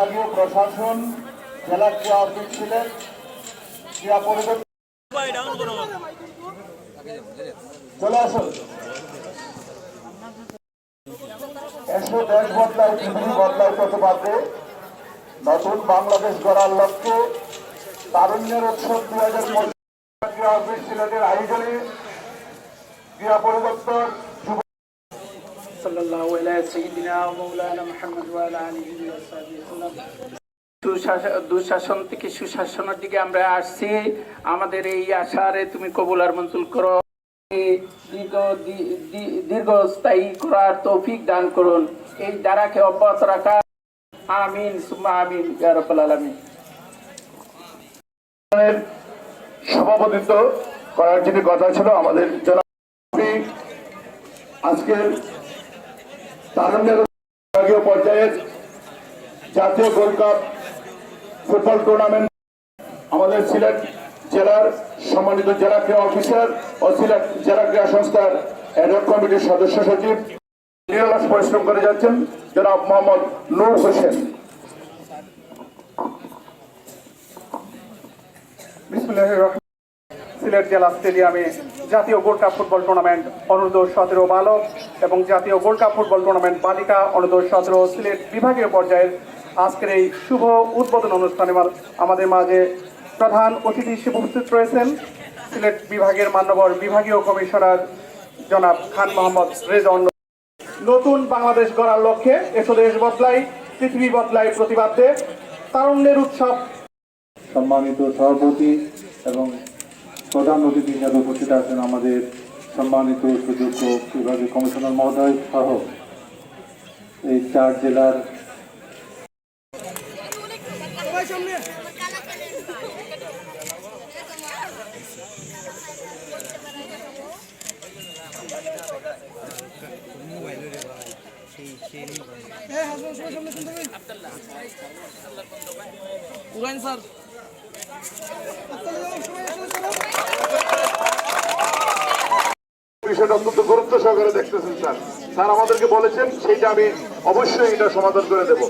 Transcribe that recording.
প্রশাসন, জেলা ক্রীড়া অফিস ছিলেন, ক্রীড়া পরিদর্শক। চলে আসুন। এসো, দেশ বদলায় পৃথিবী বদলায় কত নতুন বাংলাদেশ গড়ার লক্ষ্যে তারুণ্যের উৎসব দুই হাজার ক্রীড়া অফিস সিলেটের আয়োজনে ক্রীড়া পরিদপ্তর দুঃশাসন থেকে সুশাসনের দিকে আমরা আসছি। আমাদের এই আশারে তুমি কবুলার মঞ্জুল করো। দীর্ঘস্থায়ী করার তৌফিক দান করুন। এই দ্বারাকে অব্যাহত রাখা আমিন, সুম্মা আমিন আলমিন। সভাপতিত্ব করার যেটি কথা ছিল, আমাদের আজকের তারুণ্যের বিভাগীয় পর্যায়ের জাতীয় গোল্ড কাপ ফুটবল টুর্নামেন্ট আমাদের সিলেট জেলার সম্মানিত জেলা ক্রীড়া অফিসার ও সিলেট জেলা ক্রীড়া সংস্থার অ্যাডক কমিটির সদস্য সচিব নিরলস পরিশ্রম করে যাচ্ছেন, জনাব মোহাম্মদ নূর হোসেন। বিসমুল্লাহির রহমান সিলেট জেলা স্টেডিয়ামে জাতীয় গোল্ড কাপ ফুটবল টুর্নামেন্ট অনূর্ধ্ব সতেরো বালক এবং জাতীয় গোল্ড কাপ ফুটবল টুর্নামেন্ট বালিকা অনূর্ধ্ব সতেরো সিলেট বিভাগীয় পর্যায়ের আজকের এই শুভ উদ্বোধন অনুষ্ঠানে আমাদের মাঝে প্রধান অতিথি হিসেবে উপস্থিত রয়েছেন। সিলেট বিভাগের মান্যবর বিভাগীয় কমিশনার জনাব খান মোহাম্মদ রেজন নতুন বাংলাদেশ গড়ার লক্ষ্যে এসো দেশ বদলাই, পৃথিবী বদলাই প্রতিবাদে, তারুণ্যের উৎসব। সম্মানিত সভাপতি এবং প্রধান অতিথি হিসাবে উপস্থিত আছেন আমাদের সম্মানিত সুযোগ্য বিভাগীয় কমিশনার মহোদয় সহ এই চার জেলার বিষয়টা অত্যন্ত গুরুত্ব সহকারে দেখতেছেন, স্যার। স্যার আমাদেরকে বলেছেন, সেইটা আমি অবশ্যই এটা সমাধান করে দেব।